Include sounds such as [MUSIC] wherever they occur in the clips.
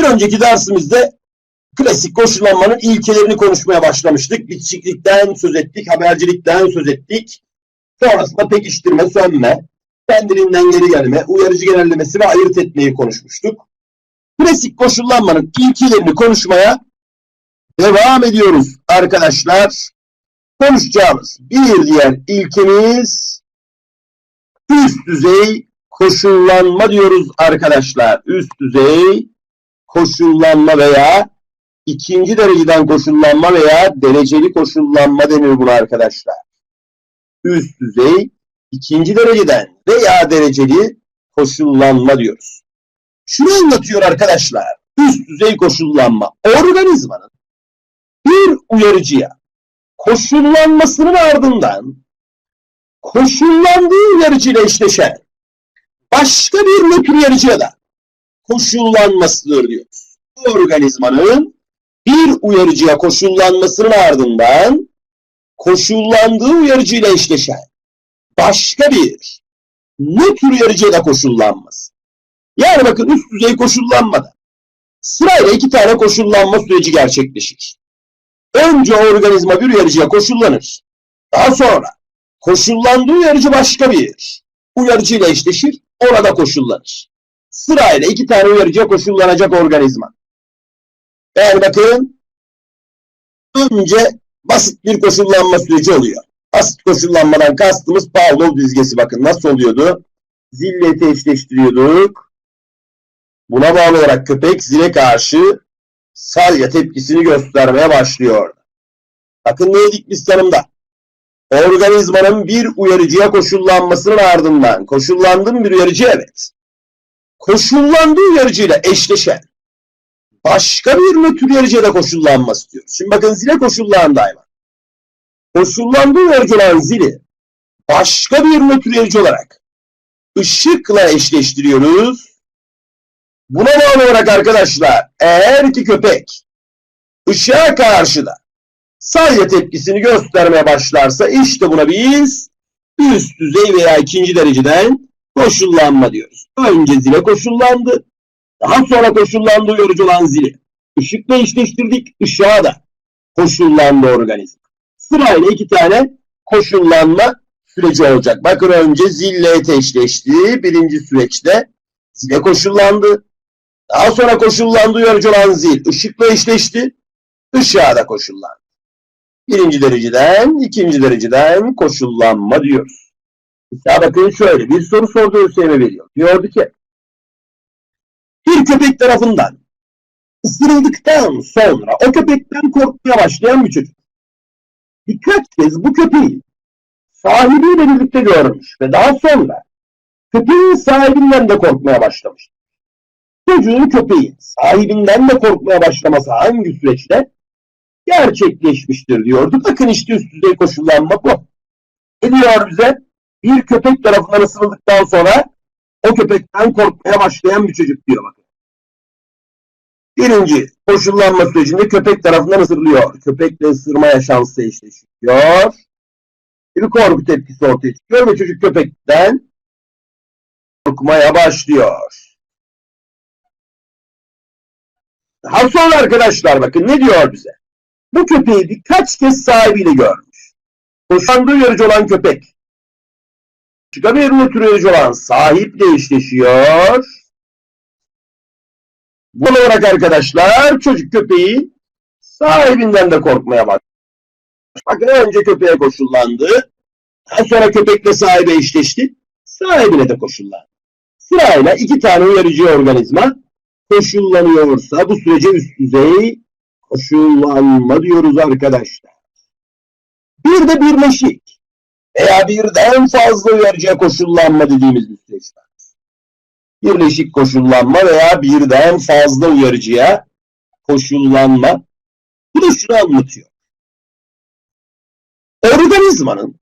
Bir önceki dersimizde klasik koşullanmanın ilkelerini konuşmaya başlamıştık. Bitişiklikten söz ettik, habercilikten söz ettik. Sonrasında pekiştirme, sönme, kendiliğinden geri gelme, uyarıcı genellemesi ve ayırt etmeyi konuşmuştuk. Klasik koşullanmanın ilkelerini konuşmaya devam ediyoruz arkadaşlar. Konuşacağımız bir diğer ilkemiz üst düzey koşullanma diyoruz arkadaşlar. Üst düzey koşullanma veya ikinci dereceden koşullanma veya dereceli koşullanma denir buna arkadaşlar. Üst düzey ikinci dereceden veya dereceli koşullanma diyoruz. Şunu anlatıyor arkadaşlar. Üst düzey koşullanma organizmanın bir uyarıcıya koşullanmasının ardından koşullandığı uyarıcıyla eşleşen başka bir nötr uyarıcıya da koşullanmasıdır diyoruz. Bu organizmanın bir uyarıcıya koşullanmasının ardından koşullandığı uyarıcıyla eşleşen başka bir nötr uyarıcıya da koşullanması. Yani bakın üst düzey koşullanmada sırayla iki tane koşullanma süreci gerçekleşir. Önce organizma bir uyarıcıya koşullanır. Daha sonra koşullandığı uyarıcı başka bir uyarıcıyla eşleşir, ona da koşullanır. Sırayla iki tane uyarıcıya koşullanacak organizma. Yani bakın önce basit bir koşullanma süreci oluyor. Basit koşullanmadan kastımız Pavlov dizgesi bakın nasıl oluyordu? Zilleti eşleştiriyorduk. Buna bağlı olarak köpek zile karşı salya tepkisini göstermeye başlıyor. Bakın neydik biz tanımda? Organizmanın bir uyarıcıya koşullanmasının ardından koşullandığım bir uyarıcı evet. Koşullandığı uyarıcıyla eşleşen başka bir nötr uyarıcıya da koşullanması diyoruz. Şimdi bakın zile koşullandı hayvan. Koşullandığı uyarıcı olan zili başka bir nötr uyarıcı olarak ışıkla eşleştiriyoruz. Buna bağlı olarak arkadaşlar eğer ki köpek ışığa karşı da salya tepkisini göstermeye başlarsa işte buna biz üst düzey veya ikinci dereceden koşullanma diyoruz. Önce zile koşullandı. Daha sonra koşullandı uyarıcı olan zili. Işıkla eşleştirdik. ışığa da koşullandı organizma. Sırayla iki tane koşullanma süreci olacak. Bakın önce zille eşleşti. Birinci süreçte zile koşullandı. Daha sonra koşullandı uyarıcı olan zil. Işıkla eşleşti. Işığa da koşullandı. Birinci dereceden, ikinci dereceden koşullanma diyoruz. Mesela bakın şöyle bir soru sordu ÖSYM veriyor. Diyordu ki bir köpek tarafından ısırıldıktan sonra o köpekten korkmaya başlayan bir çocuk birkaç kez bu köpeği sahibiyle birlikte görmüş ve daha sonra köpeğin sahibinden de korkmaya başlamış. Çocuğun köpeğin sahibinden de korkmaya başlaması hangi süreçte gerçekleşmiştir diyordu. Bakın işte üst düzey koşullanma bu. Ne diyor bize? Bir köpek tarafından ısırıldıktan sonra o köpekten korkmaya başlayan bir çocuk diyor bakın. Birinci koşullanma sürecinde köpek tarafından ısırılıyor. Köpekle ısırma yaşantısı eşleşiyor. Bir korku tepkisi ortaya çıkıyor ve çocuk köpekten korkmaya başlıyor. Daha sonra arkadaşlar bakın ne diyor bize? Bu köpeği birkaç kez sahibiyle görmüş. Koşandığı uyarıcı olan köpek. Bir nötr uyarıcı olan sahiple eşleşiyor. Bu olarak arkadaşlar çocuk köpeği sahibinden de korkmaya başlıyor. Bakın önce köpeğe koşullandı. Daha sonra köpekle sahibi eşleşti. Sahibine de koşullandı. Sırayla iki tane uyarıcı organizma koşullanıyorsa bu sürece üst düzey koşullanma diyoruz arkadaşlar. Bir de birleşik veya birden fazla uyarıcıya koşullanma dediğimiz bir. Birleşik koşullanma veya birden fazla uyarıcıya koşullanma. Bu da şunu anlatıyor. Organizmanın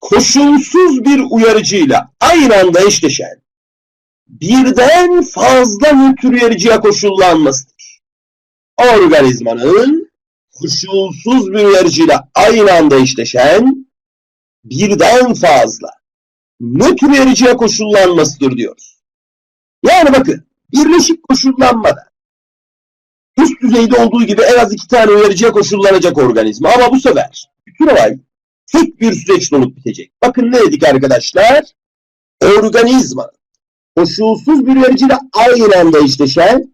koşulsuz bir uyarıcıyla aynı anda eşleşen birden fazla nötr uyarıcıya koşullanmasıdır. Organizmanın koşulsuz bir uyarıcıyla aynı anda eşleşen birden fazla nötr uyarıcıya koşullanmasıdır diyoruz. Yani bakın birleşik koşullanmada Üst düzeyde olduğu gibi en az iki tane uyarıcıya koşullanacak organizma. Ama bu sefer bütün olay tek bir süreçte olup bitecek. Bakın ne dedik arkadaşlar? Organizma koşulsuz bir uyarıcıyla aynı anda eşleşen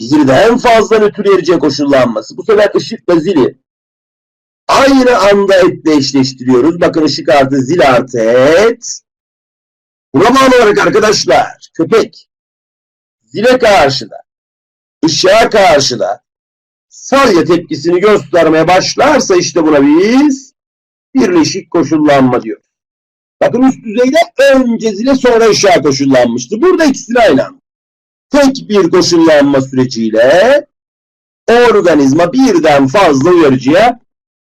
birden fazla nötr uyarıcıya koşullanması. Bu sefer ışıkla zili aynı anda etle eşleştiriyoruz. Bakın ışık artı zil artı et. Buna bağlı olarak arkadaşlar köpek zile karşı da ışığa karşı da salya tepkisini göstermeye başlarsa işte buna biz birleşik koşullanma diyoruz. Bakın üst düzeyde önce zile sonra ışığa koşullanmıştı. Burada ikisini aynı anda. Tek bir koşullanma süreciyle organizma birden fazla uyarıcıya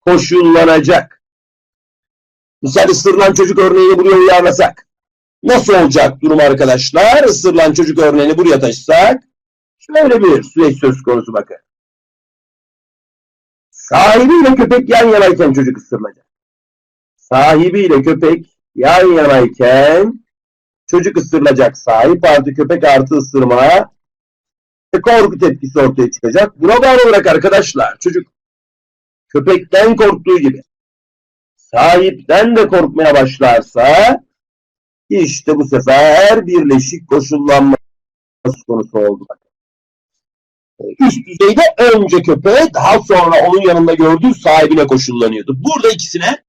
koşullanacak. Misal ısırılan çocuk örneğini buraya uyarlasak. Nasıl olacak durum arkadaşlar? Isırılan çocuk örneğini buraya taşısak. Şöyle bir süreç söz konusu bakın. Sahibiyle köpek yan yanayken çocuk ısırılacak. Sahibiyle köpek yan yanayken çocuk ısırılacak. Sahip artı köpek artı ısırma korku tepkisi ortaya çıkacak. Buna bağlı olarak arkadaşlar çocuk köpekten korktuğu gibi sahipten de korkmaya başlarsa işte bu sefer birleşik koşullanma konusu oldu. Üst düzeyde önce köpeğe daha sonra onun yanında gördüğü sahibine koşullanıyordu. Burada ikisine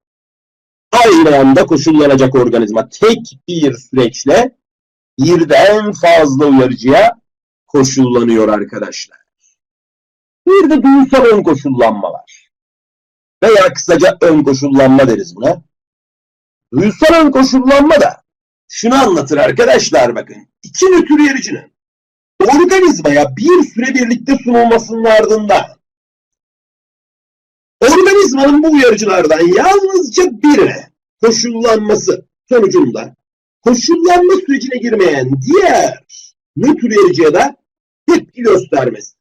aynı anda koşullanacak organizma tek bir süreçle birden fazla uyarıcıya koşullanıyor arkadaşlar. Bir de duysal ön koşullanma. Veya kısaca ön koşullanma deriz buna. Duysal ön koşullanma da şunu anlatır arkadaşlar bakın. İki nötr uyarıcının organizmaya bir süre birlikte sunulmasının ardından organizmanın bu uyarıcılardan yalnızca birine koşullanması sonucunda koşullanma sürecine girmeyen diğer nötr uyarıcıya da tepki göstermesi.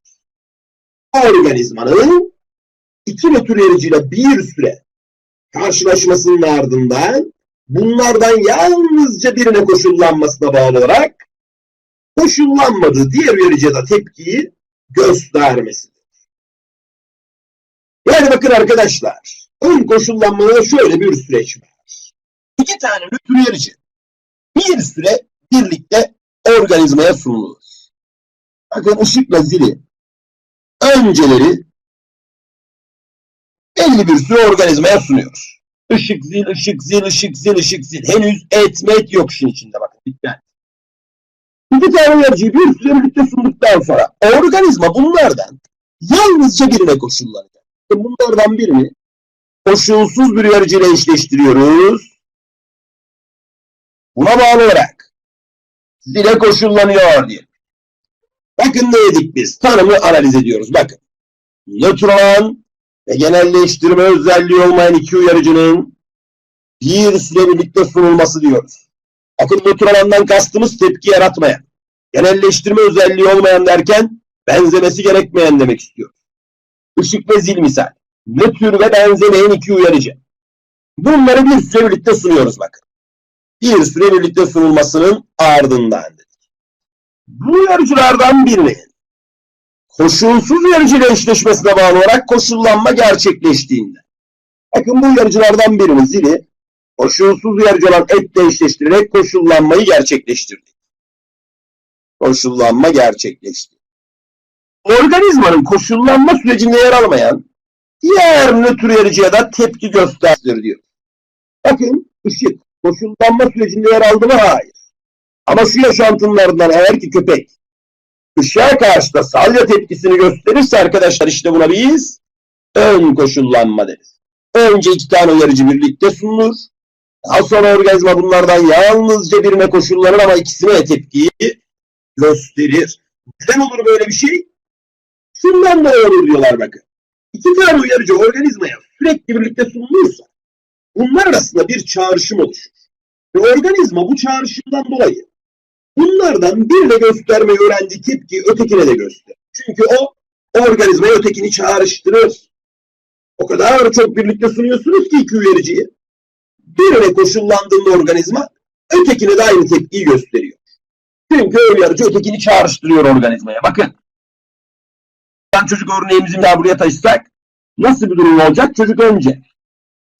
Organizmanın iki nötr bir süre karşılaşmasının ardından bunlardan yalnızca birine koşullanmasına bağlı olarak koşullanmadığı diğer uyarıcıya da tepkiyi göstermesidir. Yani bakın arkadaşlar, ön koşullanmada şöyle bir süreç var. İki tane nötr bir süre birlikte organizmaya sunulur. Bakın ışıkla zili önceleri belli bir süre organizmaya sunuyoruz. Işık zil, ışık zil, ışık zil, ışık zil. Henüz etmet yok işin içinde bakın. Dikkat. İki tane uyarıcıyı bir süre birlikte sunduktan sonra organizma bunlardan yalnızca birine koşullanacak. Bunlardan birini koşulsuz bir uyarıcıyla eşleştiriyoruz. Buna bağlı olarak zile koşullanıyor diye. Bakın ne dedik biz? Tanımı analiz ediyoruz. Bakın. Nötr olan ve genelleştirme özelliği olmayan iki uyarıcının bir süre birlikte sunulması diyoruz. Bakın nötr olandan kastımız tepki yaratmayan. Genelleştirme özelliği olmayan derken benzemesi gerekmeyen demek istiyor. Işık ve zil misal. Nötr ve benzemeyen iki uyarıcı. Bunları bir süre birlikte sunuyoruz bakın. Bir süre birlikte sunulmasının ardından dedik. Bu uyarıcılardan birinin koşulsuz uyarıcıyla eşleşmesine bağlı olarak koşullanma gerçekleştiğinde. Bakın bu uyarıcılardan birinin zili koşulsuz uyarıcı olan etle eşleştirerek koşullanmayı gerçekleştirdi. Koşullanma gerçekleşti. Organizmanın koşullanma sürecinde yer almayan diğer nötr uyarıcıya da tepki gösterir diyor. Bakın ışık koşullanma sürecinde yer aldı mı? Hayır. Ama şu yaşantımlardan eğer ki köpek ışığa karşı da salya tepkisini gösterirse arkadaşlar işte buna biz ön koşullanma deriz. Önce iki tane uyarıcı birlikte sunulur. Daha sonra organizma bunlardan yalnızca birine koşullanır ama ikisine de tepkiyi gösterir. Neden olur böyle bir şey? Şundan dolayı olur diyorlar bakın. İki tane uyarıcı organizmaya sürekli birlikte sunulursa bunlar arasında bir çağrışım oluşur. Ve organizma bu çağrışımdan dolayı bunlardan birine göstermeyi öğrendiği tepki ötekine de gösterir. Çünkü o organizmaya ötekini çağrıştırır. O kadar çok birlikte sunuyorsunuz ki iki uyarıcıyı. Birine koşullandığında organizma ötekine de aynı tepkiyi gösteriyor. Çünkü uyarıcı ötekini çağrıştırıyor organizmaya. Bakın. Köpekten çocuk örneğimizi daha buraya taşısak nasıl bir durum olacak? Çocuk önce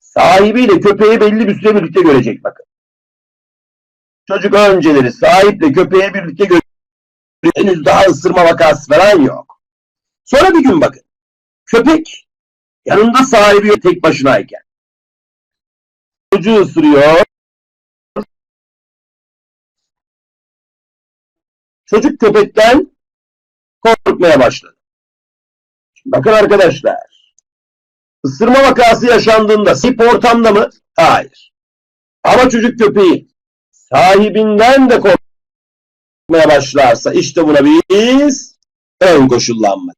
sahibiyle köpeği belli bir süre birlikte görecek bakın. Çocuk önceleri sahiple köpeği birlikte görecek. Henüz daha ısırma vakası falan yok. Sonra bir gün bakın. Köpek yanında sahibi tek başınayken. Çocuğu ısırıyor. Çocuk köpekten korkmaya başladı. Şimdi bakın arkadaşlar. Isırma vakası yaşandığında sip ortamda mı? Hayır. Ama çocuk köpeği sahibinden de korkmaya başlarsa işte buna biz ön koşullanma.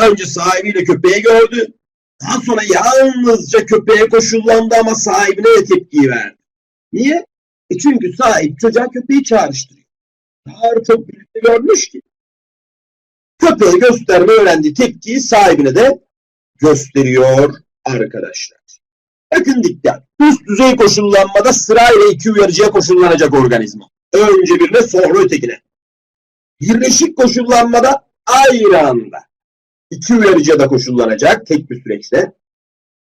Önce sahibiyle köpeği gördü. Daha sonra yalnızca köpeğe koşullandı ama sahibine de tepkiyi verdi. Niye? E çünkü sahip çocuğa köpeği çağrıştırıyor. Çok birlikte görmüş ki. Köpeğe gösterme öğrendiği tepkiyi sahibine de gösteriyor arkadaşlar. Bakın dikkat. Üst düzey koşullanmada sırayla iki uyarıcıya koşullanacak organizma. Önce birine sonra ötekine. Birleşik koşullanmada aynı anda iki uyarıcıya da koşullanacak tek bir süreçte.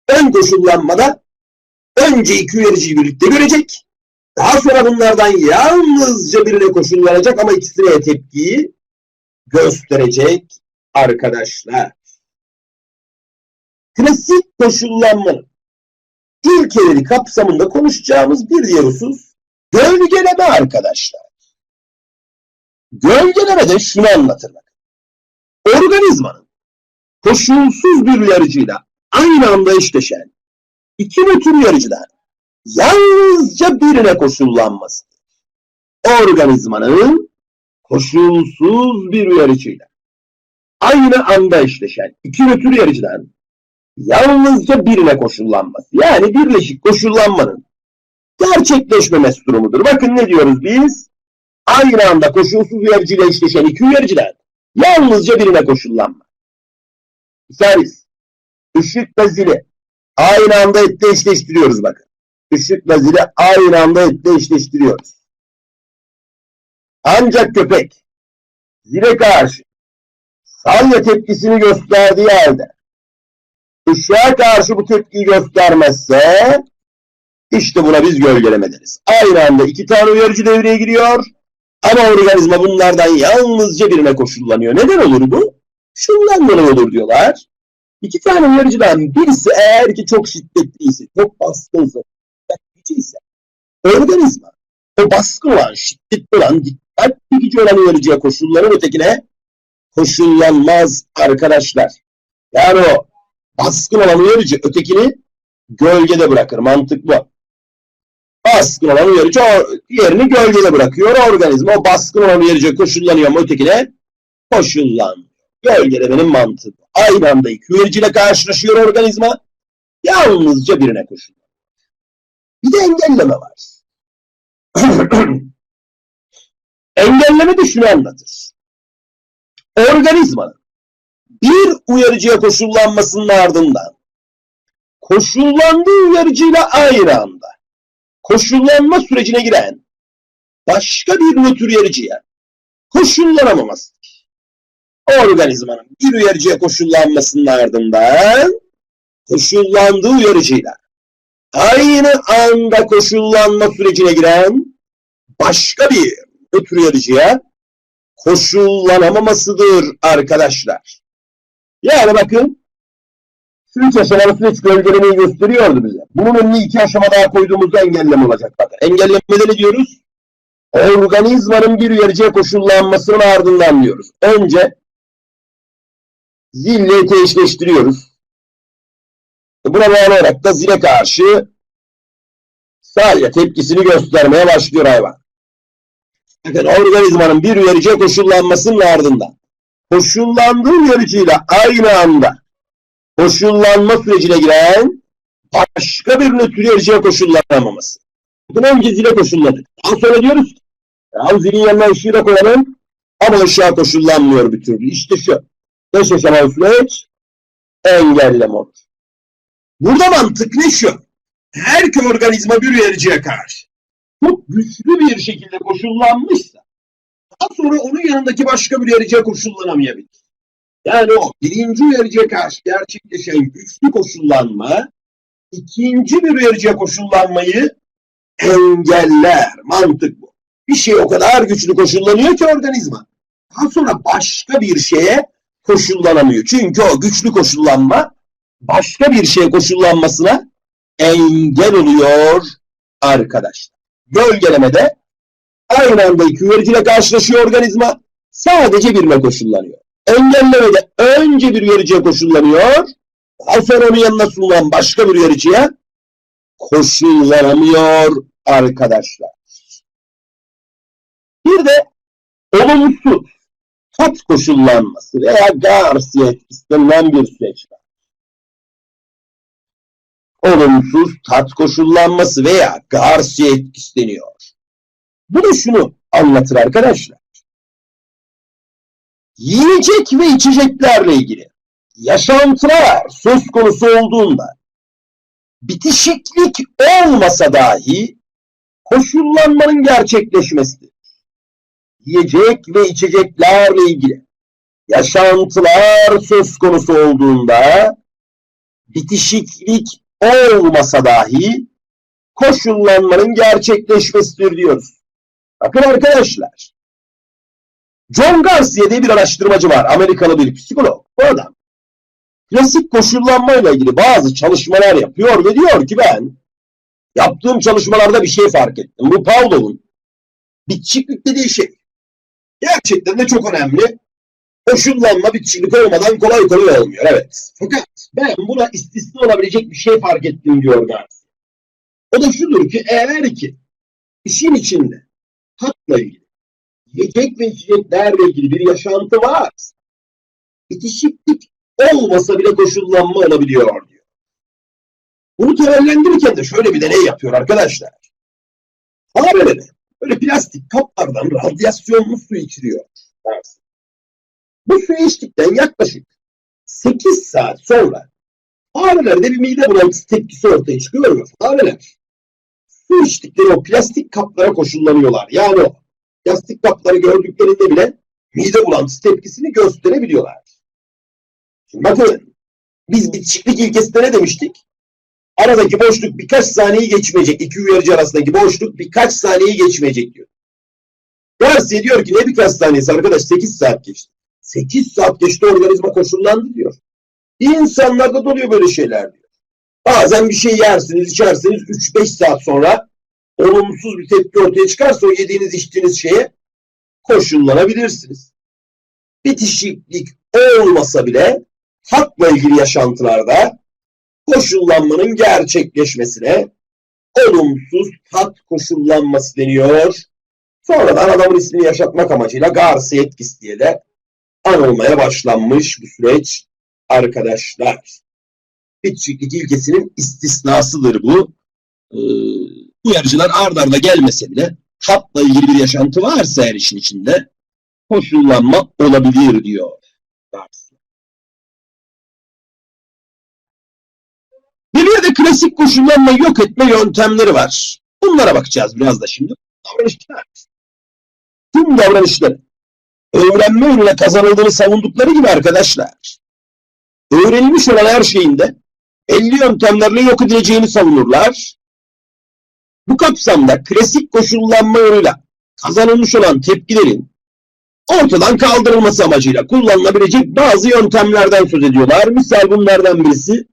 Ön koşullanmada önce iki uyarıcıyı birlikte görecek. Daha sonra bunlardan yalnızca birine koşullanacak ama ikisine tepkiyi gösterecek arkadaşlar. Klasik koşullanmanın ilkeleri kapsamında konuşacağımız bir diğer husus gölgeleme arkadaşlar. Gölgeleme de şunu anlatır. Organizmanın koşulsuz bir uyarıcıyla aynı anda eşleşen iki nötr uyarıcıdan yalnızca birine koşullanması. Organizmanın koşulsuz bir uyarıcıyla aynı anda eşleşen iki nötr uyarıcıdan yalnızca birine koşullanması. Yani birleşik koşullanmanın gerçekleşmemesi durumudur. Bakın ne diyoruz biz? Aynı anda koşulsuz uyarıcıyla eşleşen iki uyarıcıdan yalnızca birine koşullanma. Misaliz, ışıkla zili aynı anda etle eşleştiriyoruz bakın. Işıkla zili aynı anda etle eşleştiriyoruz. Ancak köpek zile karşı salya tepkisini gösterdiği halde ışığa karşı bu tepkiyi göstermezse işte buna biz gölgeleme deriz. Aynı anda iki tane uyarıcı devreye giriyor ama organizma bunlardan yalnızca birine koşullanıyor. Neden olur bu? Şundan dolayı olur diyorlar. İki tane uyarıcıdan birisi eğer ki çok şiddetliyse, çok baskınsa, ise organizma o baskın olan, şiddetli olan, dikkat çekici olan uyarıcıya koşullanır ötekine koşullanmaz arkadaşlar. Yani o baskın olan uyarıcı ötekini gölgede bırakır. Mantık bu. Baskın olan uyarıcı diğerini gölgede bırakıyor. Organizma o baskın olan uyarıcıya koşullanıyor ama ötekine koşullan. Gölgelemenin mantığı. Aynı anda iki uyarıcıyla karşılaşıyor organizma. Yalnızca birine koşullanıyor. Bir de engelleme var. [CLEARS THROAT] engelleme de şunu anlatır. Organizmanın bir uyarıcıya koşullanmasının ardından koşullandığı uyarıcıyla aynı anda koşullanma sürecine giren başka bir nötr uyarıcıya koşullanamamasıdır. Organizmanın bir uyarıcıya koşullanmasının ardından koşullandığı uyarıcıyla aynı anda koşullanma sürecine giren başka bir nötr uyarıcıya koşullanamamasıdır arkadaşlar. Yani bakın şu üç aşamalı süreç gölgelemeyi gösteriyordu bize. Bunun önüne iki aşama daha koyduğumuzda engelleme olacak bakın. Engellemede ne diyoruz? Organizmanın bir uyarıcıya koşullanmasının ardından diyoruz. Önce zille eti eşleştiriyoruz. Buna bağlı olarak da zile karşı sadece tepkisini göstermeye başlıyor hayvan. Bakın organizmanın bir uyarıcıya koşullanmasının ardından koşullandığı uyarıcıyla aynı anda koşullanma sürecine giren başka bir nötr uyarıcıya koşullanamaması. Bunu önce zile koşulladık. Daha sonra diyoruz ki ya zilin yanına ışığı da koyalım ama ışığa koşullanmıyor bir türlü. İşte şu. Beş aşamalı süreç engelleme olur. Burada mantık ne şu? Her organizma bir uyarıcıya karşı çok güçlü bir şekilde koşullanmışsa daha sonra onun yanındaki başka bir uyarıcıya koşullanamayabilir. Yani o birinci uyarıcıya karşı gerçekleşen güçlü koşullanma ikinci bir uyarıcıya koşullanmayı engeller. Mantık bu. Bir şey o kadar güçlü koşullanıyor ki organizma. Daha sonra başka bir şeye koşullanamıyor. Çünkü o güçlü koşullanma başka bir şeye koşullanmasına engel oluyor arkadaşlar. Gölgelemede aynı anda iki uyarıcıyla karşılaşıyor organizma. Sadece birine koşullanıyor. Engellemede önce bir uyarıcıya koşullanıyor. Daha sonra onun yanına sunulan başka bir uyarıcıya koşullanamıyor arkadaşlar. Bir de olumsuz tat koşullanması veya Garcia etkisi denilen bir süreç var. Olumsuz tat koşullanması veya Garcia etkisi deniyor. Bu da şunu anlatır arkadaşlar. Yiyecek ve içeceklerle ilgili yaşantılar söz konusu olduğunda bitişiklik olmasa dahi koşullanmanın gerçekleşmesidir. Yiyecek ve içeceklerle ilgili yaşantılar söz konusu olduğunda bitişiklik olmasa dahi koşullanmanın gerçekleşmesidir diyoruz. Bakın arkadaşlar. John Garcia diye bir araştırmacı var. Amerikalı bir psikolog. Bu adam klasik koşullanmayla ilgili bazı çalışmalar yapıyor ve diyor ki ben yaptığım çalışmalarda bir şey fark ettim. Bu Pavlov'un bitişiklik dediği şey. Gerçekten de çok önemli. Koşullanma bitişiklik olmadan kolay kolay olmuyor. Evet. Fakat ben buna istisna olabilecek bir şey fark ettim diyor Garcia. O da şudur ki eğer ki işin içinde ilgili, yiyecek ve içeceklerle ilgili bir yaşantı var. Bitişiklik olmasa bile koşullanma olabiliyor diyor. Bunu temellendirirken de şöyle bir deney yapıyor arkadaşlar. Farelere böyle plastik kaplardan radyasyonlu su içiriyor. Bu suyu içtikten yaklaşık 8 saat sonra farelerde bir mide bulantısı tepkisi ortaya çıkıyor ve fareler su içtikleri o plastik kaplara koşullanıyorlar. Yani o plastik kapları gördüklerinde bile mide bulantısı tepkisini gösterebiliyorlar. Şimdi bakın biz bitişiklik ilkesinde ne demiştik? Aradaki boşluk birkaç saniyeyi geçmeyecek. İki uyarıcı arasındaki boşluk birkaç saniyeyi geçmeyecek diyor. Garcia diyor ki ne birkaç saniyesi arkadaş 8 saat geçti. 8 saat geçti organizma koşullandı diyor. İnsanlarda da oluyor böyle şeyler diyor. Bazen bir şey yersiniz, içersiniz 3-5 saat sonra olumsuz bir tepki ortaya çıkarsa o yediğiniz içtiğiniz şeye koşullanabilirsiniz. Bitişiklik olmasa bile hakla ilgili yaşantılarda koşullanmanın gerçekleşmesine olumsuz tat koşullanması deniyor. Sonradan adamın ismini yaşatmak amacıyla Garcia etkisi diye de anılmaya başlanmış bu süreç arkadaşlar. Bitişiklik ilkesinin istisnasıdır bu. Ee, uyarıcılar ard arda gelmese bile tatla ilgili bir yaşantı varsa her işin içinde koşullanma olabilir diyor. Bir de klasik koşullanmayı yok etme yöntemleri var. Bunlara bakacağız biraz da şimdi. Davranışlar. Tüm davranışları öğrenme yoluyla kazanıldığını savundukları gibi arkadaşlar. Öğrenilmiş olan her şeyin de belli yöntemlerle yok edileceğini savunurlar. Bu kapsamda klasik koşullanma yoluyla kazanılmış olan tepkilerin ortadan kaldırılması amacıyla kullanılabilecek bazı yöntemlerden söz ediyorlar. Misal bunlardan birisi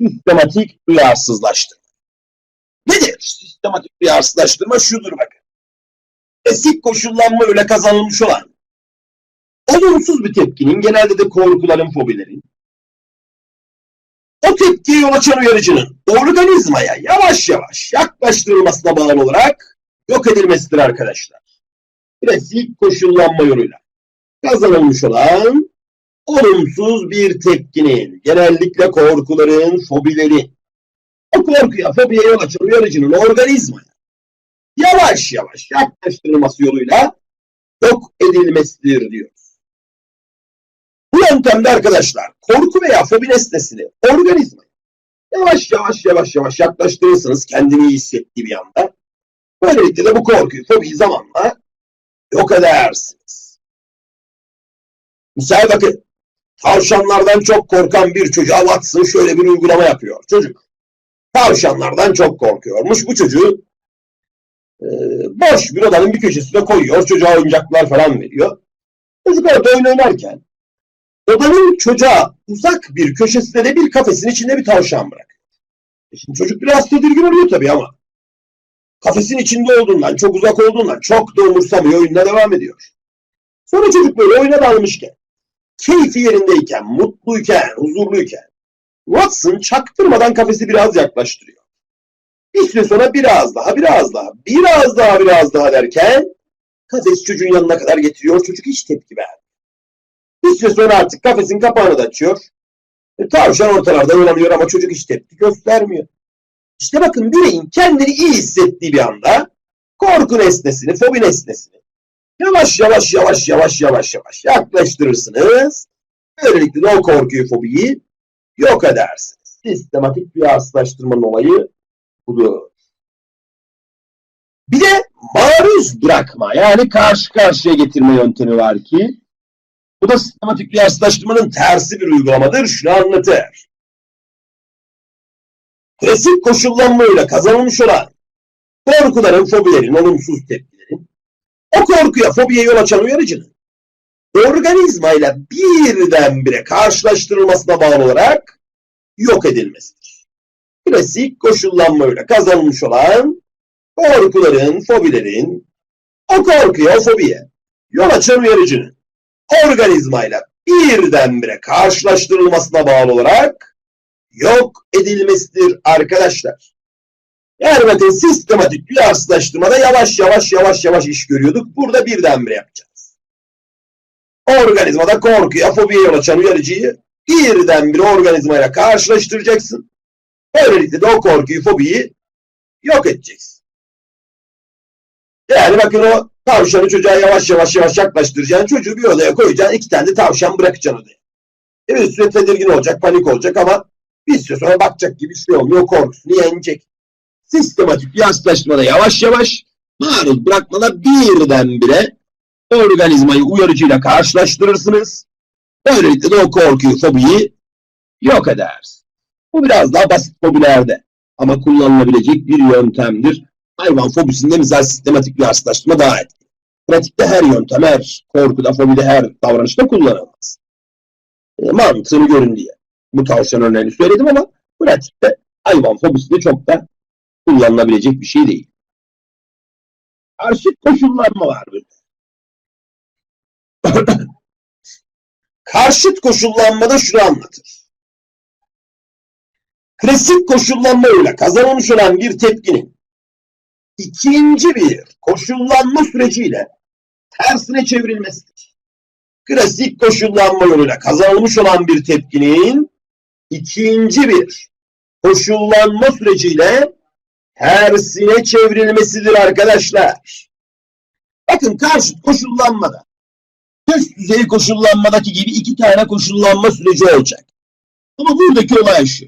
sistematik duyarsızlaştırma. Nedir? Sistematik duyarsızlaştırma şudur bakın. Klasik koşullanma öyle kazanılmış olan olumsuz bir tepkinin genelde de korkuların, fobilerin o tepkiye yol açan uyarıcının organizmaya yavaş yavaş yaklaştırılmasına bağlı olarak yok edilmesidir arkadaşlar. Klasik koşullanma yoluyla kazanılmış olan olumsuz bir tepkinin, genellikle korkuların, fobilerin, o korkuya, fobiye yol açan uyarıcının organizmaya yavaş yavaş yaklaştırılması yoluyla yok edilmesidir diyor. Yöntemde arkadaşlar korku veya fobi nesnesini organizmaya yavaş yavaş yavaş yavaş yaklaştırırsınız kendini iyi hissettiği bir anda. Böylelikle de bu korkuyu, fobiyi zamanla yok edersiniz. Misal bakın Tavşanlardan çok korkan bir çocuğa Watson şöyle bir uygulama yapıyor. Çocuk tavşanlardan çok korkuyormuş. Bu çocuğu e, boş bir odanın bir köşesine koyuyor. Çocuğa oyuncaklar falan veriyor. Çocuk orada oyun oynarken odanın çocuğa uzak bir köşesinde de bir kafesin içinde bir tavşan bırakıyor. E şimdi çocuk biraz tedirgin oluyor tabii ama kafesin içinde olduğundan, çok uzak olduğundan çok da umursamıyor, oyununa devam ediyor. Sonra çocuk böyle oyuna dalmışken, keyfi yerindeyken, mutluyken, huzurluyken, Watson çaktırmadan kafesi biraz yaklaştırıyor. Bir süre sonra biraz daha, biraz daha, biraz daha, biraz daha derken kafes çocuğun yanına kadar getiriyor. Çocuk hiç tepki vermiyor. Bir süre sonra artık kafesin kapağını da açıyor. E, tavşan ortalarda dolanıyor ama çocuk hiç tepki göstermiyor. İşte bakın bireyin kendini iyi hissettiği bir anda korku nesnesini, fobi nesnesini yavaş yavaş yavaş yavaş yavaş yavaş yaklaştırırsınız. Böylelikle de o korkuyu, fobiyi yok edersiniz. Sistematik bir yarsılaştırmanın olayı budur. Bir de maruz bırakma yani karşı karşıya getirme yöntemi var ki bu da sistematik bir yarsılaştırmanın tersi bir uygulamadır. Şunu anlatır. Klasik koşullanmayla kazanılmış olan korkuların, fobilerin, olumsuz tepkilerin o korkuya, fobiye yol açan uyarıcının organizmayla birdenbire karşılaştırılmasına bağlı olarak yok edilmesidir. Klasik koşullanmayla kazanılmış olan korkuların, fobilerin o korkuya, o fobiye yol açan uyarıcının organizmayla birdenbire karşılaştırılmasına bağlı olarak yok edilmesidir arkadaşlar. Bakın sistematik bir yarsılaştırmada yavaş yavaş yavaş yavaş iş görüyorduk. Burada birdenbire yapacağız. Organizmada korkuya, fobiye yol açan uyarıcıyı birdenbire organizmayla karşılaştıracaksın. Böylelikle de o korkuyu, fobiyi yok edeceksin. Yani bakın o tavşanı çocuğa yavaş yavaş yavaş yaklaştıracaksın. Çocuğu bir odaya koyacaksın. iki tane de tavşan bırakacaksın odaya. E bir süre tedirgin olacak, panik olacak ama bir süre sonra bakacak gibi bir şey olmuyor. Korkusunu yenecek. Sistematik bir yansıtlaştırmada yavaş yavaş maruz bırakmada birdenbire organizmayı uyarıcıyla karşılaştırırsınız. Böylelikle de o korkuyu, fobiyi yok edersiniz. Bu biraz daha basit fobilerde ama kullanılabilecek bir yöntemdir. Hayvan fobisinde misal sistematik bir yansıtlaştırma daha etkili. Pratikte her yöntem, her korkuda, fobide, her davranışta kullanılmaz. E, mantığını görün diye. Bu tavşan örneğini söyledim ama pratikte hayvan fobisinde çok da kullanılabilecek bir şey değil. Karşıt koşullanma var burada. [COUGHS] Karşıt koşullanmada şunu anlatır. Klasik koşullanma ile kazanılmış olan bir tepkinin ikinci bir koşullanma süreciyle tersine çevrilmesidir. Klasik koşullanma yoluyla kazanılmış olan bir tepkinin ikinci bir koşullanma süreciyle tersine çevrilmesidir arkadaşlar. Bakın karşıt koşullanmada üst düzey koşullanmadaki gibi iki tane koşullanma süreci olacak. Ama buradaki olay şu.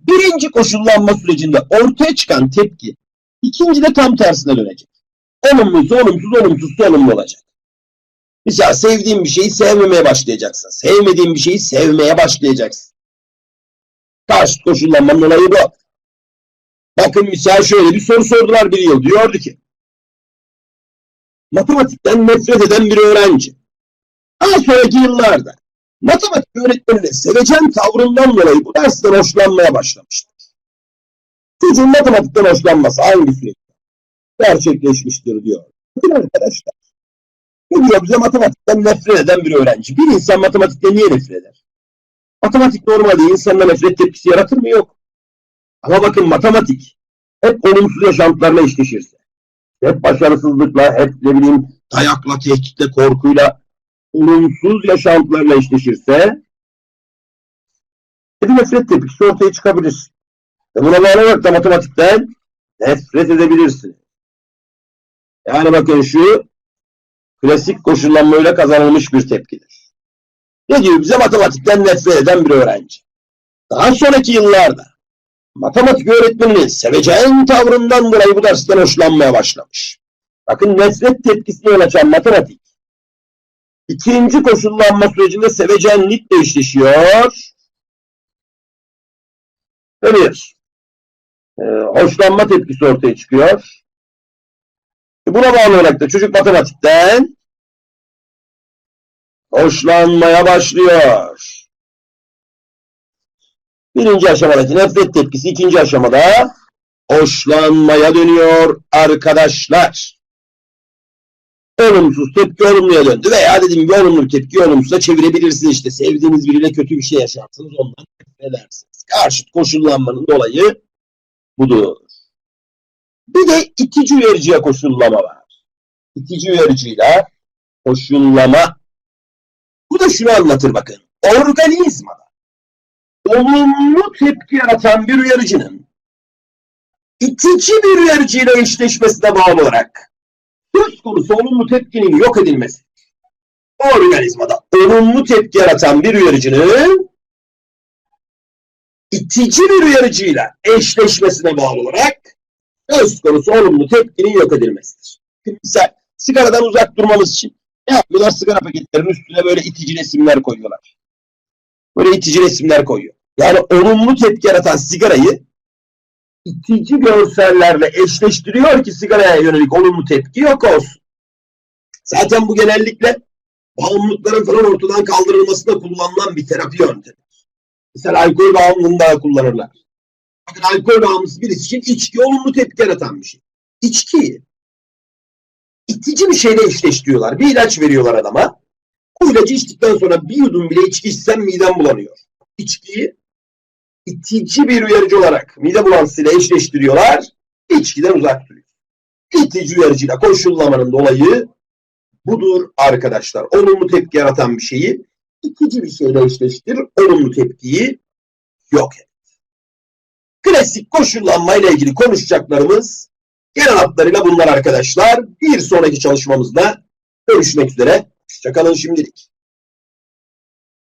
Birinci koşullanma sürecinde ortaya çıkan tepki ikinci de tam tersine dönecek. Olumluysa olumsuz, olumsuzsa olumlu olacak. Mesela sevdiğin bir şeyi sevmemeye başlayacaksın. Sevmediğin bir şeyi sevmeye başlayacaksın. Karşıt koşullanmanın olayı bu. Bakın misal şöyle bir soru sordular bir yıl. Diyordu ki matematikten nefret eden bir öğrenci daha sonraki yıllarda matematik öğretmenine sevecen tavrından dolayı bu dersten hoşlanmaya başlamıştır. Çocuğun matematikten hoşlanması hangi süreçte gerçekleşmiştir diyor. Bakın arkadaşlar. Ne diyor bize matematikten nefret eden bir öğrenci? Bir insan matematikten niye nefret eder? Matematik normalde insanla nefret tepkisi yaratır mı? Yok. Ama bakın matematik hep olumsuz yaşantılarla eşleşirse, hep başarısızlıkla, hep ne bileyim dayakla, tehditle, korkuyla, olumsuz yaşantılarla eşleşirse bir nefret tepkisi ortaya çıkabilir. Ve buna bağlı olarak da matematikten nefret edebilirsin. Yani bakın şu klasik koşullanmayla kazanılmış bir tepkidir. Ne diyor bize matematikten nefret eden bir öğrenci. Daha sonraki yıllarda matematik öğretmeninin seveceğin tavrından dolayı bu dersten hoşlanmaya başlamış. Bakın nefret tepkisine yol açan matematik İkinci koşullanma sürecinde sevecenlikle eşleşiyor. Ve bir e, hoşlanma tepkisi ortaya çıkıyor. E, Buna bağlı olarak da çocuk matematikten hoşlanmaya başlıyor. Birinci aşamadaki nefret tepkisi ikinci aşamada hoşlanmaya dönüyor arkadaşlar. Olumsuz tepki olumluya döndü veya dediğim gibi olumlu tepki olumsuza çevirebilirsiniz işte. Sevdiğiniz biriyle kötü bir şey yaşarsınız ondan nefret edersiniz. Karşıt koşullanmanın dolayı budur. Bir de itici uyarıcıya koşullama var. İtici uyarıcıyla koşullama. Bu da şunu anlatır bakın. Organizmada olumlu tepki yaratan bir uyarıcının itici bir uyarıcıyla eşleşmesine bağlı olarak söz konusu olumlu tepkinin yok edilmesi. Organizmada olumlu tepki yaratan bir uyarıcının itici bir uyarıcıyla eşleşmesine bağlı olarak söz konusu olumlu tepkinin yok edilmesidir. Mesela sigaradan uzak durmamız için ne yapıyorlar? Sigara paketlerinin üstüne böyle itici resimler koyuyorlar. Böyle itici resimler koyuyor. Yani olumlu tepki yaratan sigarayı itici görsellerle eşleştiriyor ki sigaraya yönelik olumlu tepki yok olsun. Zaten bu genellikle bağımlılıkların falan ortadan kaldırılmasında kullanılan bir terapi yöntemi. Mesela alkol bağımlılığında kullanırlar. Bakın alkol bağımlısı birisi için içki olumlu tepki yaratan bir şey. İçkiyi itici bir şeyle eşleştiriyorlar. Bir ilaç veriyorlar adama. Bu ilacı içtikten sonra bir yudum bile içki içsen miden bulanıyor. İçkiyi itici bir uyarıcı olarak mide bulantısıyla eşleştiriyorlar. İçkiden uzak duruyor. İtici uyarıcıyla koşullamanın dolayı budur arkadaşlar. Olumlu tepki yaratan bir şeyi itici bir şeyle eşleştir. Olumlu tepkiyi yok et. Klasik koşullanma ile ilgili konuşacaklarımız genel hatlarıyla bunlar arkadaşlar. Bir sonraki çalışmamızda görüşmek üzere. Hoşçakalın şimdilik.